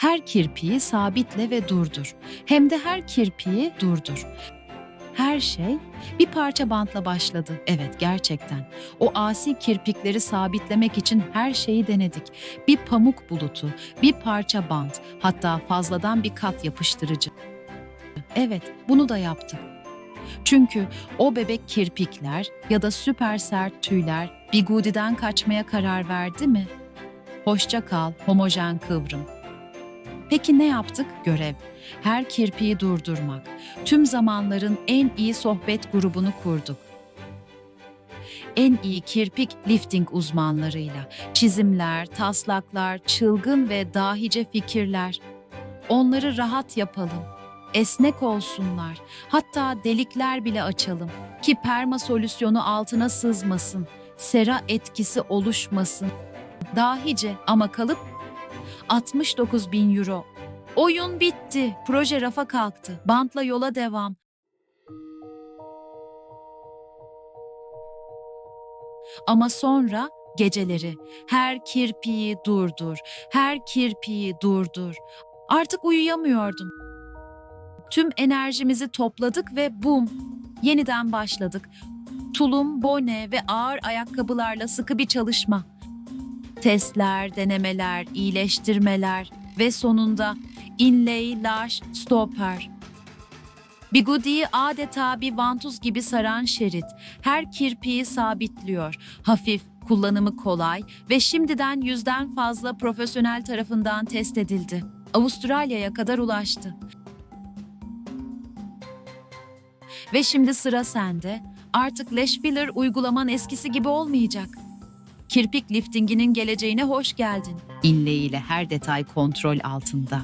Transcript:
Her kirpiği sabitle ve durdur. Hem de her kirpiği durdur. Her şey bir parça bantla başladı. Evet gerçekten. O asi kirpikleri sabitlemek için her şeyi denedik. Bir pamuk bulutu, bir parça bant, hatta fazladan bir kat yapıştırıcı. Evet, bunu da yaptık. Çünkü o bebek kirpikler ya da süper sert tüyler bigudiden kaçmaya karar verdi mi? Hoşça kal, homojen kıvrım. Peki ne yaptık? Görev. Her kirpiği durdurmak. Tüm zamanların en iyi sohbet grubunu kurduk. En iyi kirpik lifting uzmanlarıyla. Çizimler, taslaklar, çılgın ve dahice fikirler. Onları rahat yapalım. Esnek olsunlar. Hatta delikler bile açalım ki perma solüsyonu altına sızmasın. Sera etkisi oluşmasın. Dahice ama kalıp 69 bin euro. Oyun bitti. Proje rafa kalktı. Bantla yola devam. Ama sonra geceleri her kirpiği durdur, her kirpiği durdur. Artık uyuyamıyordum. Tüm enerjimizi topladık ve bum, yeniden başladık. Tulum, bone ve ağır ayakkabılarla sıkı bir çalışma. Testler, denemeler, iyileştirmeler ve sonunda inlay, lash, stopper. Bigudiyi adeta bir vantuz gibi saran şerit. Her kirpiği sabitliyor. Hafif, kullanımı kolay ve şimdiden yüzden fazla profesyonel tarafından test edildi. Avustralya'ya kadar ulaştı. Ve şimdi sıra sende. Artık filler uygulaman eskisi gibi olmayacak. Kirpik liftinginin geleceğine hoş geldin. İnle ile her detay kontrol altında.